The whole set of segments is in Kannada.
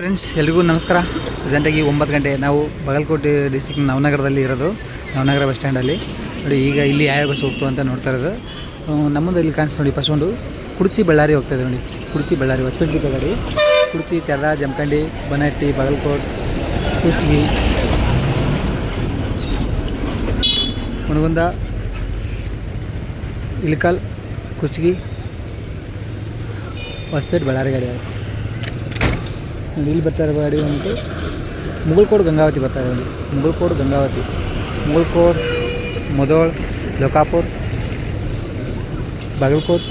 ಫ್ರೆಂಡ್ಸ್ ಎಲ್ರಿಗೂ ನಮಸ್ಕಾರ. ಪ್ರೆಸೆಂಟಾಗಿ ಒಂಬತ್ತು ಗಂಟೆ. ನಾವು ಬಾಗಲಕೋಟೆ ಡಿಸ್ಟಿಕ್ ನವನಗರದಲ್ಲಿ ಇರೋದು, ನವನಗರ ಬಸ್ ಸ್ಟ್ಯಾಂಡಲ್ಲಿ ನೋಡಿ, ಈಗ ಇಲ್ಲಿ ಯಾವ ಬಸ್ ಹೋಗ್ತು ಅಂತ ನೋಡ್ತಾ ಇರೋದು. ನಮ್ಮದು ಇಲ್ಲಿ ಕಾಣಿಸ್ತು ನೋಡಿ ಫಸ್ಟ್ ಒಂದು ಕುಡ್ಚಿ ಬಳ್ಳಾರಿ ಹೋಗ್ತಾ ಇದೆ ನೋಡಿ. ಕುಡ್ಚಿ ಬಳ್ಳಾರಿ, ಹೊಸಪೇಟೆ ಗಾಡಿ ಕುಡ್ಚಿ ತೆರ ಜಮಖಂಡಿ, ಬನಹಟ್ಟಿ, ಬಾಗಲಕೋಟ್, ಕುಷ್ಟಗಿ ಮುನಗುಂದ ಇಳಕಲ್, ಕುಷ್ಟಗಿ, ಹೊಸಪೇಟೆ ಬಳ್ಳಾರಿ ಗಾಡಿ ಇಲ್ಲಿ ಬರ್ತಾ ಗಾಡಿ ಒಂದು. ಮುಗಳ್ಕೋಡು ಗಂಗಾವತಿ ಬರ್ತಾ ಇದೆ ನೋಡಿ ಮುಗಳ್ಕೋಡು ಗಂಗಾವತಿ. ಮುಗಳ್ಕೋಡ್, ಮುದೋಳ್, ಲೋಕಾಪುರ್, ಬಾಗಲಕೋಟ್.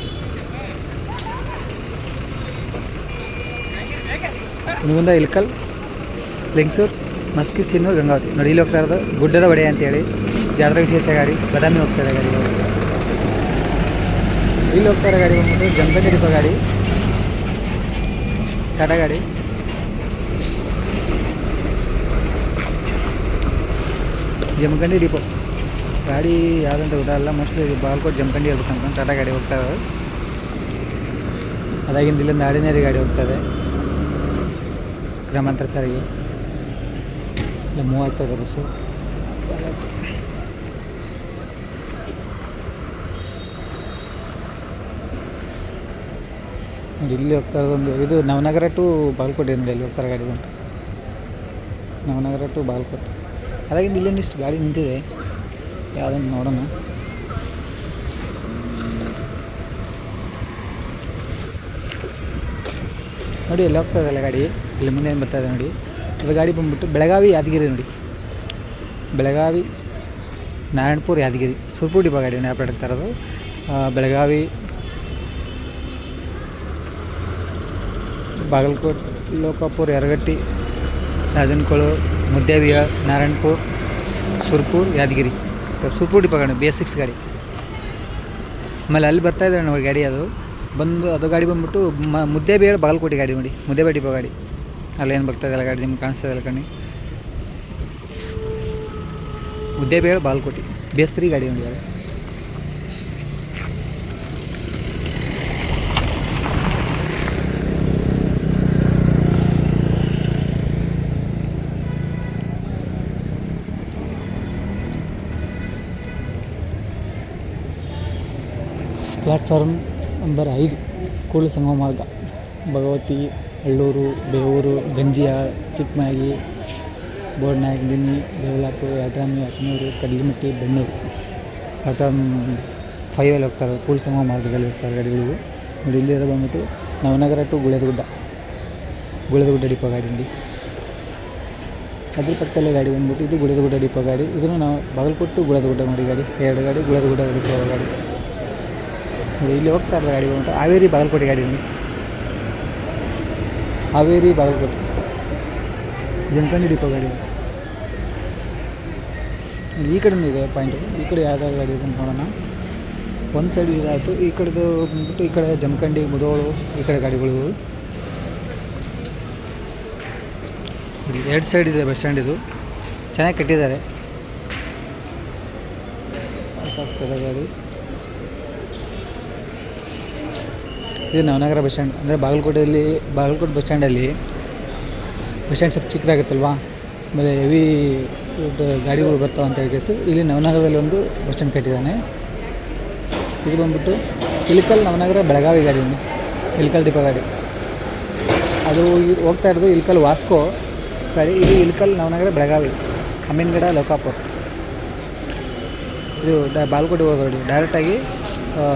ಮುಗುಂದ ಇಲ್ಕಲ್ ಲಿಂಗ್ಸೂರ್, ಮಸ್ಕಿ, ಸಿನ್ನೂರು, ಗಂಗಾವತಿ. ನೋಡಿ, ಇಲ್ಲಿ ಹೋಗ್ತಾ ಇರೋದು ಗುಡ್ಡದ ಒಡೆ ಅಂತೇಳಿ. ಜಾತ್ರೆ ವಿಶೇಷ ಗಾಡಿ, ಬದಾಮಿ ಹೋಗ್ತಾ ಇದೆ ಗಾಡಿ. ಇಲ್ಲಿ ಹೋಗ್ತಾ ಇರೋ ಗಾಡಿ ಬಂದ್ಬಿಟ್ಟು ಡಿಪೋ ಗಾಡಿ. ಟಾಟಾ ಗಾಡಿ. ಜಮಖಂಡಿ ಡಿಪೋ. ಗಾಡಿ ಯಾವುದಂತ ಗೊತ್ತಾಗಲ್ಲ ಮೋಸ್ಟ್ಲಿ ಬಾಲ್ಕೋಟ್ ಜಮಖಂಡಿ ಇರ್ಬೇಕು ಅನ್ಕೊಂಡು ಟಾಟಾ ಗಾಡಿ ಹೋಗ್ತಾ ಅದಾಗಿಂದ ಇಲ್ಲಿಂದ ಆರ್ಡಿನರಿ ಗಾಡಿ ಹೋಗ್ತದೆ ಗ್ರಾಮಾಂತರ ಸಾರಿಗೆ. ಇಲ್ಲ ಮೂವ್ ಆಗ್ತಾ ಇದೆ ಬಸ್ಸು. ಇಲ್ಲಿ ಹೋಗ್ತಾ ಇರೋದೊಂದು ಇದು ನವನಗರ ಟು ಬಾಲ್ಕೋಟೆ ಏನಿದೆ, ಇಲ್ಲಿ ಹೋಗ್ತಾರೆ ಗಾಡಿ ಉಂಟು ನವನಗರ ಟು ಬಾಗಲಕೋಟೆ ಅದಾಗಿಂದ ಇಲ್ಲೊಂದಿಷ್ಟು ಗಾಡಿ ನಿಂತಿದೆ. ಯಾವುದನ್ನು ನೋಡೋಣ. ನೋಡಿ, ಎಲ್ಲಿ ಹೋಗ್ತಾ ಇದೆಯಲ್ಲ ಗಾಡಿ. ಇಲ್ಲಿ ಮುಂದೆ ಏನು ಬರ್ತಾ ಇದೆ ನೋಡಿ. ಅದು ಗಾಡಿ ಬಂದ್ಬಿಟ್ಟು ಬೆಳಗಾವಿ, ಯಾದಗಿರಿ ನೋಡಿ. ಬೆಳಗಾವಿ, ನಾರಾಯಣಪುರ, ಯಾದಗಿರಿ. ಸುರ್ಪುರ್ ಡಿಬಾ ಗಾಡಿ ಆಪ್ರೇಟ್ ಆಗ್ತಾ ಇರೋದು. ಬೆಳಗಾವಿ, ಬಾಗಲಕೋಟೆ, ಲೋಕಾಪುರ, ಯರಗಟ್ಟಿ, ರಾಜನಕೋಳು ಮುದ್ದೇಬಿಹಾಳ್ ನಾರಾಯಣಪುರ್, ಸುರ್ಪುರ್, ಯಾದಗಿರಿ. ಸುರ್ಪುರ್ ಡಿಪೋ ಗಾಡಿ ಬಿ ಎಸ್ ಸಿಕ್ಸ್ ಗಾಡಿ. ಆಮೇಲೆ ಅಲ್ಲಿ ಬರ್ತಾ ಇದ್ದಾರೆ ನೋಡಿ ಗಾಡಿ ಅದು. ಬಂದು ಅದು ಗಾಡಿ ಬಂದ್ಬಿಟ್ಟು ಮ ಮುದ್ದೇಬಿಹಾಳ್ ಬಾಗಲಕೋಟೆ ಗಾಡಿ ನೋಡಿ ಮುದ್ದೇಬೇಳೆ ಡಿಪೋ ಗಾಡಿ. ಅಲ್ಲೇನು ಬರ್ತಾ ಇದೆಯಲ್ಲ ಗಾಡಿ ನಿಮ್ಗೆ ಕಾಣಿಸ್ತಾ ಇದೆಯಲ್ಲ ಕಣ್ಣಿ. Bihar Bagalkot B S three ಗಾಡಿ ನೋಡಿ ಅದು ಪ್ಲಾಟ್ಫಾರ್ಮ್ ನಂಬರ್ ಐದು, ಕೂಡಲ ಸಂಗಮ ಮಾರ್ಗ. ಭಗವತಿ ಹಳ್ಳೂರು ಬೇವೂರು ಗಂಜಿಯ ಚಿಕ್ಕಮಾಗಿ ಬೋರ್ನಾಯಕದಿನ್ನಿ ದೇವಲಾಪುರ ಯಾಟ್ರಾಮಿ ಅಚ್ಚನೂರು ಕಡ್ಲಿಮಟ್ಟಿ, ಬೆಣ್ಣೂರು. ಪ್ಲಾಟ್ಫಾರ್ಮ್ ಫೈವಲ್ಲಿ ಹೋಗ್ತಾರೆ, ಕೂಡಲ ಸಂಗಮ ಮಾರ್ಗದಲ್ಲಿ ಹೋಗ್ತಾರೆ ಗಾಡಿಗಳು ನೋಡಿ, ಇಲ್ಲಿ ಬಂದ್ಬಿಟ್ಟು ನವನಗರ ಟು ಗುಳೇದಗುಡ್ಡ. ಗುಳೇದಗುಡ್ಡ ಡಿಪೋ ಗಾಡಿ ಇಲ್ಲಿ ಅದ್ರ ಪಕ್ಕದಲ್ಲೇ ಗಾಡಿ ಬಂದ್ಬಿಟ್ಟು ಇದು ಗುಳೇದಗುಡ್ಡ ಡಿಪೋ ಗಾಡಿ. ಇದನ್ನು ನಾವು ಬಾಗಲಕೋಟು ಗುಳೇದಗುಡ್ಡ ನೋಡಿ ಗಾಡಿ. ಎರಡು ಗಾಡಿ ಗುಳೇದಗುಡ್ಡ ಡಿಪೋ ಗಾಡಿ. ಇಲ್ಲಿ ಹೋಗ್ತಾ ಇರೋ ಗಾಡಿ ಉಂಟು. ಹಾವೇರಿ ಬಾಗಲಕೋಟೆ ಗಾಡಿ ಹಾವೇರಿ ಬಾಗಲಕೋಟೆ. ಜಮಖಂಡಿ ಡಿಪೋ ಗಾಡಿ ಈ ಕಡೆ ಇದೆ ಪಾಯಿಂಟು ಈ ಕಡೆ ಯಾವ್ದಾದ್ರು ಗಾಡಿ ಇದೆ ನೋಡೋಣ. ಒಂದು ಸೈಡ್ ಇದಾಯಿತು ಈ ಕಡೆದು ಬಂದ್ಬಿಟ್ಟು ಈ ಕಡೆ ಜಮಖಂಡಿ, ಮುದೋಳು, ಈ ಕಡೆ ಗಾಡಿಗಳು. ಎರಡು ಸೈಡ್ ಇದೆ ಬಸ್ ಸ್ಟ್ಯಾಂಡ್ ಇದು. ಚೆನ್ನಾಗಿ ಕಟ್ಟಿದ್ದಾರೆ. ಗಾಡಿ. ಇದು ನವನಗರ ಬಸ್ ಸ್ಟ್ಯಾಂಡ್. ಅಂದರೆ ಬಾಗಲಕೋಟೆಯಲ್ಲಿ, ಬಾಗಲಕೋಟೆ ಬಸ್ ಸ್ಟ್ಯಾಂಡಲ್ಲಿ ಬಸ್ ಸ್ಟ್ಯಾಂಡ್ ಸ್ವಲ್ಪ ಚಿಕ್ಕದಾಗುತ್ತಲ್ವಾ ಆಮೇಲೆ ಹೆವಿ ಗಾಡಿಗಳು ಬರ್ತಾವೆ ಅಂತ ಹೇಳಿ ಇಲ್ಲಿ ನವನಗರದಲ್ಲಿ ಒಂದು ಬಸ್ ಸ್ಟ್ಯಾಂಡ್ ಕಟ್ಟಿದ್ದಾನೆ. ಇದು ಬಂದ್ಬಿಟ್ಟು ಇಲ್ಕಲ್ ನವನಗರ ಬೆಳಗಾವಿ ಗಾಡಿ ಇಲ್ಕಲ್ ಡಿಪೋ ಗಾಡಿ. ಅದು ಹೋಗ್ತಾ ಇರೋದು ಇಲ್ಕಲ್ ವಾಸ್ಕೋ ಗಾಡಿ. ಇದು ಇಲ್ಕಲ್ ನವನಗರ ಬೆಳಗಾವಿ, ಅಮೀನ್ಗಡ ಲೋಕಾಪುರ್. ಇದು ಡ ಬಾಗಲಕೋಟೆ ಹೋಗೋ ಗಾಡಿ. ಡೈರೆಕ್ಟಾಗಿ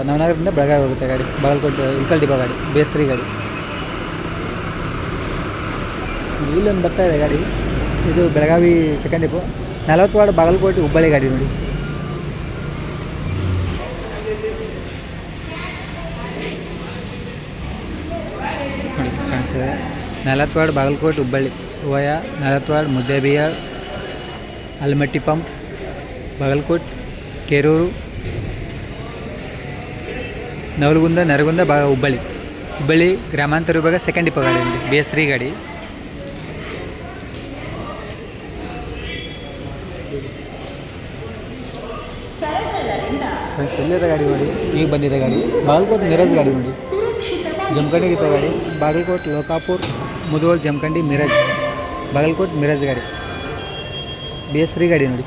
ನವನಗರದಿಂದ ಬೆಳಗಾವಿ ಹೋಗುತ್ತೆ ಗಾಡಿ, ಬಾಗಲಕೋಟೆ ಇಲ್ಕಲ್ ಡಿಪೋ ಗಾಡಿ, ಬೇಸ್ರಿ ಗಾಡಿ. ಇಲ್ಲೊಂದು ಬರ್ತಾ ಇದೆ ಗಾಡಿ. ಇದು ಬೆಳಗಾವಿ ಸೆಕೆಂಡ್ ಡಿಪೋ. ನಲವತ್ತು ವಾರ್ಡ್ ಬಾಗಲಕೋಟೆ ಹುಬ್ಬಳ್ಳಿ ಗಾಡಿ ನೋಡಿ. ನೋಡಿ, ಕಾಣಿಸ್ತಿದೆ. ನಲವತ್ತು ವಾರ್ಡ್ ಬಾಗಲಕೋಟೆ ಹುಬ್ಬಳ್ಳಿ ವಯ ನಲವತ್ತು ವಾರ್ಡ್ ಮುದ್ದೇಬಿಹಾಳ್ ಅಲ್ಮಟ್ಟಿ ಪಂಪ್, ಬಾಗಲಕೋಟೆ, ಕೆರೂರು ನವಲಗುಂದ ನರಗುಂದ ಬಾ ಹುಬ್ಬಳ್ಳಿ ಹುಬ್ಬಳ್ಳಿ ಗ್ರಾಮಾಂತರ ವಿಭಾಗ ಸೆಕೆಂಡ್ ಡಿಪೋ ಗಾಡಿ ನೋಡಿ ಬಿ ಎಸ್ ತ್ರೀ ಗಾಡಿ ಫ್ರೆಂಡ್ಸ್ ಎಲ್ಲಿದೆ ಗಾಡಿ ನೋಡಿ ಈಗ ಬಂದಿದೆ ಗಾಡಿ ಬಾಗಲಕೋಟ್ ಮಿರಜ್ ಗಾಡಿ ನೋಡಿ ಜಮಖಂಡಿ ಡಿಪೋ ಗಾಡಿ ಬಾಗಲಕೋಟ್ ಲೋಕಾಪುರ್ ಮುಧೋಳ್ ಜಮಖಂಡಿ ಮಿರಜ್ ಬಾಗಲಕೋಟ್ ಮಿರಜ್ ಗಾಡಿ ಬಿ ಎಸ್ ತ್ರೀ ಗಾಡಿ ನೋಡಿ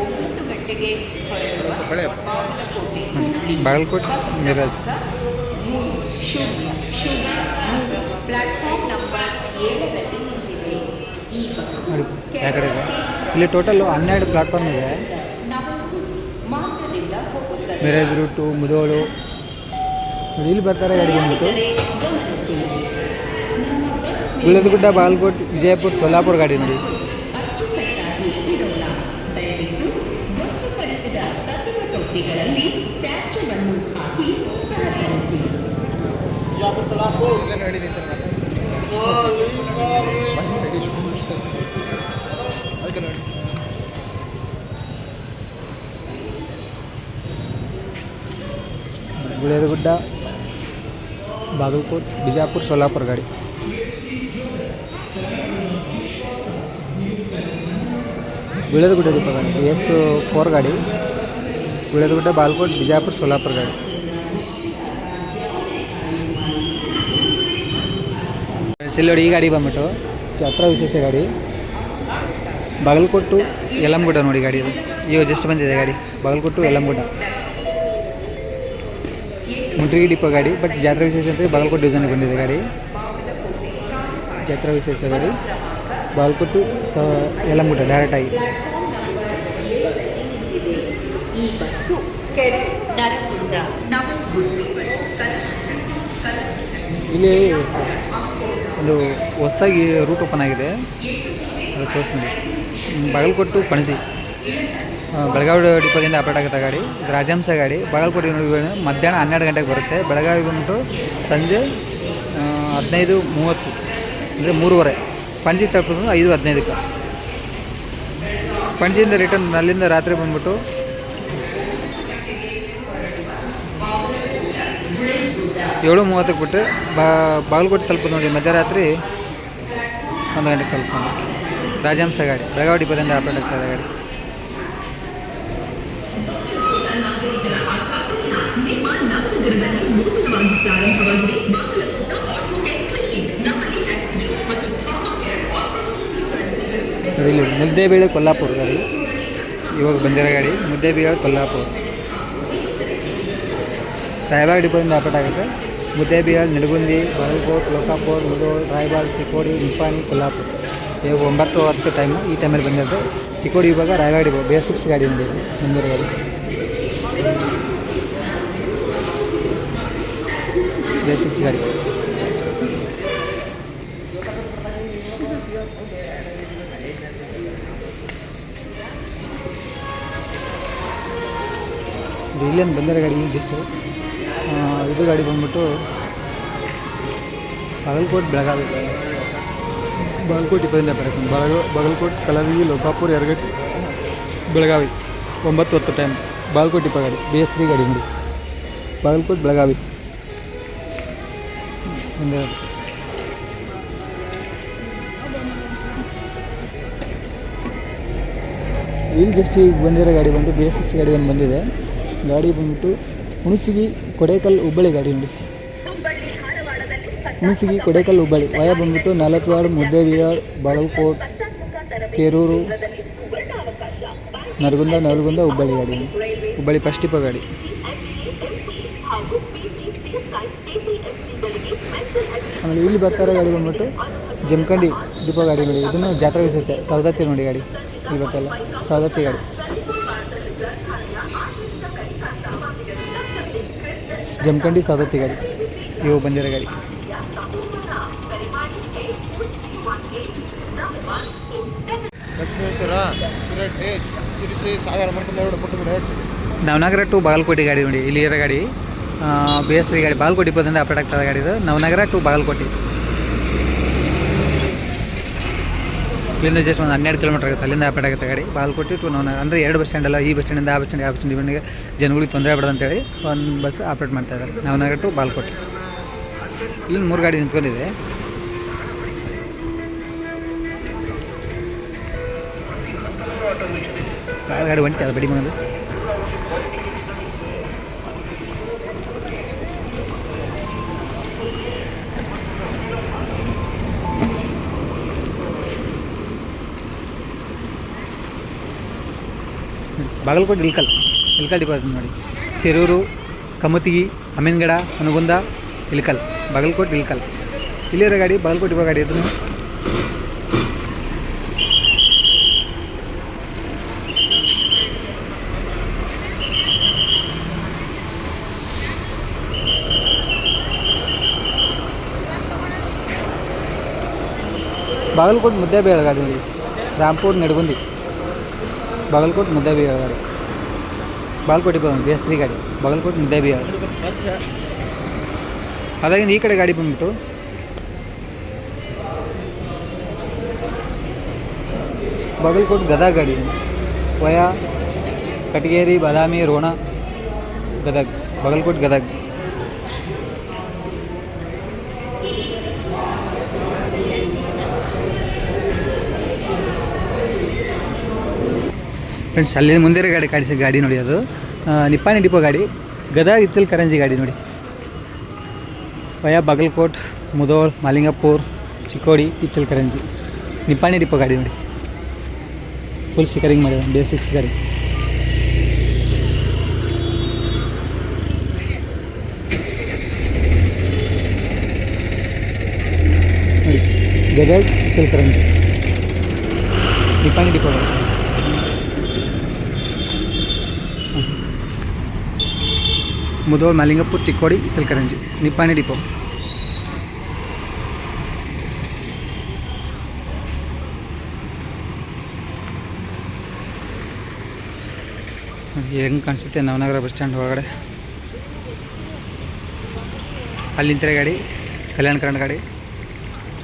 ಒಂಬತ್ತು ಗಂಟೆಗೆ ಹೊರಡುವ ಬಾಗಲಕೋಟೆ ಬಾಗಲಕೋಟ್ ಮಿರಜ್ ಶುಭ ಶುಭ ಮೂರು ಪ್ಲಾಟ್ಫಾರ್ಮ್ ನಂಬರ್ ಏಳರಲ್ಲಿ ನಿಂತಿದೆ ಈ ಬಸ್ಸು ನೋಡಿ ಯಾವ ಕಡೆ ಇದೆ ಇಲ್ಲಿ ಟೋಟಲ್ ಹನ್ನೆರಡು ಪ್ಲಾಟ್ಫಾರ್ಮ್ ಇದೆ. ನವಗುರು ಮಾರ್ಗದಿಂದ ಹೋಗುತ್ತದೆ ಮಿರಜ್ ರೂಟು ಮುಧೋಳು ನೋಡಿ ಇಲ್ಲಿ ಬರ್ತಾರೆ ಗಾಡಿ ಬಂದ್ಬಿಟ್ಟು. ಆದರೆ ಗಮನಿಸಿ ನಮ್ಮ ಬಸ್ ಗುಳ್ಳದಗುಡ್ಡ ಬಾಗಲಕೋಟ್ ವಿಜಯಪುರ ಸೋಲಾಪುರ ಗಾಡಿ ನೋಡಿ ಅಚ್ಚುಕಟ್ಟಾಗಿ ಇಡೋಣ ದಯವಿಟ್ಟು ಗೊತ್ತುಪಡಿಸಿದ ಕಸದ ತೊಟ್ಟಿಗಳಲ್ಲಿ ತ್ಯಾಜ್ಯವನ್ನು ಹಾಕಿ ಬಾಗಲಕೋಟ್ ಬಿಜಾಪುರ್ ಸೋಲಾಪುರ ಗಾಡಿ. ಗುಳ್ಳದಗುಡ್ಡ ದೀಪ ಗಾಡಿ ಎಸ್ ಫೋರ್ ಗಾಡಿ. ಗುಳ್ಳದಗುಡ್ಡ ಬಾಲ್ಕೋಟ್ ಬಿಜಾಪುರ ಸೋಲಾಪುರ ಗಾಡಿ. ಈ ಗಾಡಿ ಬಂದ್ಬಿಟ್ಟು. ಜಾತ್ರಾ ವಿಶೇಷ ಗಾಡಿ. ಬಾಗಲಕೋಟು ಯಲಮಗುಡ್ಡ ನೋಡಿ ಗಾಡಿ ಇದು. ಇವಾಗ ಜಸ್ಟ್ ಬಂದಿದೆ ಗಾಡಿ. ಬಾಗಲಕೋಟು ಯಲಮಗುಡ್ಡ ಮುಂಟ್ರಿಗಿ ಡಿಪೋ ಗಾಡಿ ಬಟ್ ಜಾತ್ರಾ ವಿಶೇಷ ಅಂತ ಬಾಗಲಕೋಟೆ ಡಿವಿಷನ್ಗೆ ಬಂದಿದೆ ಗಾಡಿ. ಜಾತ್ರಾ ವಿಶೇಷ ಗಾಡಿ. ಬಾಗಲಕೋಟು ಸ ಯಲಮಗುಡ್ಡ ಡೈರೆಕ್ಟಾಗಿ ಈ ಬಸ್ಸು ಇಲ್ಲಿ ಒಂದು ಹೊಸದಾಗಿ ರೂಟ್ ಓಪನ್ ಆಗಿದೆ. ಅದು ತೋರಿಸ್ತೀನಿ. ಬಾಗಲಕೋಟು ಪಣಜಿ ಬೆಳಗಾವಿ ಡಿಪೋದಿಂದ ಆಪರೇಟ್ ಆಗುತ್ತೆ ಗಾಡಿ. ರಾಜಹಂಸ ಗಾಡಿ. ಬಾಗಲಕೋಟೆ ಮಧ್ಯಾಹ್ನ ಹನ್ನೆರಡು ಗಂಟೆಗೆ ಬರುತ್ತೆ. ಬೆಳಗಾವಿ ಬಂದ್ಬಿಟ್ಟು ಸಂಜೆ ಹದಿನೈದು ಮೂವತ್ತು. ಅಂದರೆ ಮೂರುವರೆ. ಪಣಜಿ ತಲುಪೋದು ಐದು ಹದಿನೈದಕ್ಕೆ. ಪಣಜಿಯಿಂದ ರಿಟರ್ನ್ ಅಲ್ಲಿಂದ ರಾತ್ರಿ ಬಂದ್ಬಿಟ್ಟು ಏಳು ಮೂವತ್ತಕ್ಕೆ ಬಿಟ್ಟು ಬಾ ಬಾಗಲಕೋಟೆ ತಲುಪೋದು ನೋಡಿ. ಮಧ್ಯರಾತ್ರಿ ಒಂದು ಗಂಟೆಗೆ ತಲುಪೋದು. ರಾಜಹಂಸ ಗಾಡಿ. ಬೆಳಗಾವಿ ಡಿಪೋದಿಂದ ಆಪರೇಟ್ ಆಗ್ತದೆ ಗಾಡಿ. ಇಲ್ಲಿ ಮುದ್ದೇಬೇಳೆ ಕೊಲ್ಲಾಪುರ ಗಾಡಿ. ಇವಾಗ ಬಂದಿರೋ ಗಾಡಿ ಮುದ್ದೇಬೇಳೆ ಕೊಲ್ಲಾಪುರ. ರಾಯಬಾಗ್ ಡಿಪೋದಿಂದ ಆಪರೇಟ್ ಆಗುತ್ತೆ ಮುದ್ದೇಬಿಹಾಳ್ ನಿಡಗುಂದಿ ಬಾಗಲಕೋಟ್ ಲೋಕಾಪುರ್ ಮುಧೋಳ್ ರಾಯಬಾಗ್ ಚಿಕ್ಕೋಡಿ ನಿಂಪಾಣಿ ಕೊಲ್ಲಾಪುರ ಇವಾಗ ಒಂಬತ್ತು ಹತ್ತು ಟೈಮು ಈ ಟೈಮಲ್ಲಿ ಬಂದಿರೋದು ಚಿಕ್ಕೋಡಿ ಇವಾಗ ರಾಯಬಾಗ್ ಡಿಪೋ ಬೇಸಿಕ್ಸ್ ಗಾಡಿ ಬಂದಿರೋ ಗಾಡಿ ಬೇಸಿಕ್ಸ್ ಗಾಡಿ ಇಲ್ಲೇನು ಬಂದರೆ ಗಾಡಿ ಜಸ್ಟ್ ಗಾಡಿ ಬಂದ್ಬಿಟ್ಟು ಬಾಗಲಕೋಟ್ ಬೆಳಗಾವಿ. ಬಾಗಲಕೋಟ್ ಇಪ್ಪದಿಂದ ಆಪರೇಷನ್ ಬಾಗ, ಬಾಗಲಕೋಟ್ ಲೋಕಾಪುರ ಎರಗಟ್ಟಿ ಬೆಳಗಾವಿ. ಒಂಬತ್ತು ಹತ್ತು ಟೈಮ್ ಬಾಗಲಕೋಟ್ ಇಪ್ಪ ಗಾಡಿ ಬಿ ಎಸ್ ತ್ರೀ ಗಾಡಿ ನೋಡಿ. ಬಾಗಲಕೋಟ್, ಬೆಳಗಾವಿ. ಇಲ್ಲಿ ಜಸ್ಟ್ ಈಗ ಬಂದಿರೋ ಗಾಡಿ ಬಂದು ಬಿ ಎಸ್ ಸಿಕ್ಸ್ ಗಾಡಿ ಒಂದು ಬಂದಿದೆ. ಗಾಡಿ ಬಂದ್ಬಿಟ್ಟು ಹುಣಸಿಗಿ ಕೊಡೇಕಲ್ ಹುಬ್ಬಳ್ಳಿ ಗಾಡಿ ಹುಣಸಿಗಿ ಕೊಡೇಕಲ್ ಹುಬ್ಬಳ್ಳಿ. ವಯ ಬಂದ್ಬಿಟ್ಟು ನಾಲ್ಕವಾಡ ಮುದ್ದೇಬಿಹಾಳ್ ಬಾಗಲಕೋಟ್, ಕೇರೂರು, ನರಗುಂದ ನರಗುಂದ ಹುಬ್ಬಳ್ಳಿ ಗಾಡಿ ಹುಬ್ಬಳ್ಳಿ ಟಿಪ್ಪ ಗಾಡಿ. ಆಮೇಲೆ ಇಲ್ಲಿ ಬರ್ತಾರೆ ಗಾಡಿ ಬಂದ್ಬಿಟ್ಟು ಜಮಖಂಡಿ ದೀಪ ಗಾಡಿ ನೋಡಿ. ಇದನ್ನು ಜಾತ್ರಾ ವಿಶೇಷ ಸೌದತ್ತಿ ನೋಡಿ ಗಾಡಿ. ಇಲ್ಲಿ ಸವದತ್ತಿ ಸೌದತ್ತಿ ಗಾಡಿ. ಜಮಖಂಡಿ ಸೌದತ್ತಿ ಗಾಡಿ ಇವು ಬಂದಿರ ಗಾಡಿ. ಸಾಗರ ನವನಗರ ಟು ಬಾಗಲಕೋಟೆ ಗಾಡಿ ನೋಡಿ ಇಲ್ಲಿ ಇರೋ ಗಾಡಿ ಬಿ ಎಸ್ ಗಾಡಿ, ಬಾಗಲಕೋಟೆ ಇಪ್ಪತ್ತರಿಂದ ಅಪ್ಡೇಟ್ ಆಗ್ತದೆ ಗಾಡಿ ಇದು. ನವನಗರ ಟು ಬಾಗಲಕೋಟೆ. ಇಲ್ಲಿಂದ ಜಸ್ಟ್ ಒಂದು ಹನ್ನೆರಡು ಕಿಲೋಮೀಟರ್ ಆಗುತ್ತೆ. ಅಲ್ಲಿಂದ ಅಪೇಟ್ ಆಗುತ್ತೆ ಗಾಡಿ ಬಾಲ್ಕೋಟಿ ಟು ನವನಗರ ಅಂದರೆ ಎರಡು ಬಸ್ ಸ್ಟ್ಯಾಂಡ್ ಅಲ್ಲ, ಈ ಬಸ್ ಸ್ಟ್ಯಾಂಡಿಂದ ಆ ಬಸ್ ಸ್ಟ್ಯಾಂಡ್ ಆ ಬಸ್ ಸ್ಟ್ಯಾಂಡ್ ಜನಗಳಿಗೆ ತೊಂದರೆ ಆಗ್ಬಾರ್ದು ಅಂತೇಳಿ ಒಂದು ಬಸ್ ಆಪ್ರೇಟ್ ಮಾಡ್ತಾ ಇದ್ದಾರೆ. ನವನಗರ ಟು ಬಾಲ್ಕೋಟೆ ಇಲ್ಲಿ ಮೂರು ಗಾಡಿ ನಿಂತ್ಕೊಂಡಿದೆ. ಗಾಡಿ ಹೊಂಟಿ ಅದು ಬಡಿ ಬಾಗಲಕೋಟೆ ಇಲ್ಕಲ್ ಇಲ್ಕಲ್ ಡಿಪೋ ಐತೆ ನೋಡಿ ಶಿರೂರು ಕಮತಿಗಿ ಅಮೀನ್ಗಡ ಹನಗುಂದ ಇಲ್ಕಲ್ ಬಾಗಲಕೋಟೆ ಇಲ್ಕಲ್ ಇಲ್ಲಿರೋ ಗಾಡಿ ಬಾಗಲಕೋಟೆ ಡಿಪೋ ಗಾಡಿ ಇದ್ರು ಬಾಗಲಕೋಟೆ ಮುದ್ದೆ ಬೇಳೆ ಗಾಡಿ ನೋಡಿ ರಾಂಪುರ್ ನಡಗುಂದಿ ಬಾಗಲಕೋಟೆ ಮುದ್ದೆ ಬೇಳೆ ಗಾಡಿ ಬಾಗಲಕೋಟೆ ಬಂದು ಬಿ ಎಸ್ ತ್ರೀ ಗಾಡಿ. ಬಾಗಲಕೋಟೆ ಮುದ್ದೆ ಬೇಳೆ ಅದಾಗಿಂದ ಈ ಕಡೆ ಗಾಡಿ ಬಂದ್ಬಿಟ್ಟು. ಬಾಗಲಕೋಟೆ ಗದಗ ಗಾಡಿ. ವಯಾ, ಕಟಗೇರಿ, ಬಾದಾಮಿ, ರೋಣ, ಗದಗ. ಬಾಗಲಕೋಟೆ ಗದಗ. ಫ್ರೆಂಡ್ಸ್ ಅಲ್ಲಿ ಮುಂದೆ ಗಾಡಿ ಕಾಡಿಸಿ ಗಾಡಿ ನೋಡಿ ಅದು. ನಿಪ್ಪಾಣಿ ಡಿಪೋ ಗಾಡಿ, ಗದಗ ಇಚ್ಚಲ್ ಕರಂಜಿ ಗಾಡಿ ನೋಡಿ. Via Bagalkot, Mudhol, Mahalingpur, Chikkodi, Ichalkaranji. Nipani depot ಗಾಡಿ ನೋಡಿ. ಫುಲ್ ಶಿಕರಿಂಗ್ ಮಾಡಿದೆ ಡೇ ಗಾಡಿ. ಗದಗ ಇಚ್ಚಲ್ ಕರಂಜಿ. ನಿಪ್ಪಾಣಿ ಡಿಪೋ ಗಾಡಿ. ಮುದೋಳ್ ಮಾಲಿಂಗಪುರ್ ಚಿಕ್ಕೋಡಿ ಇಚಲಕರಂಜಿ ನಿಪ್ಪಾಣಿ ಡಿಪೋ. ಹೆಂಗೆ ಕಾಣಿಸುತ್ತೆ ನವನಗರ ಬಸ್ ಸ್ಟ್ಯಾಂಡ್ ಒಳಗಡೆ? ಅಲ್ಲಿ ನಿಂತಿರೋ ಗಾಡಿ ಕಲ್ಯಾಣ ಕರ್ನಾಟಕ ಗಾಡಿ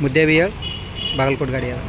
ಮುದ್ದೇಬಿಯರ್ ಬಾಗಲಕೋಟೆ ಗಾಡಿ ಅದು.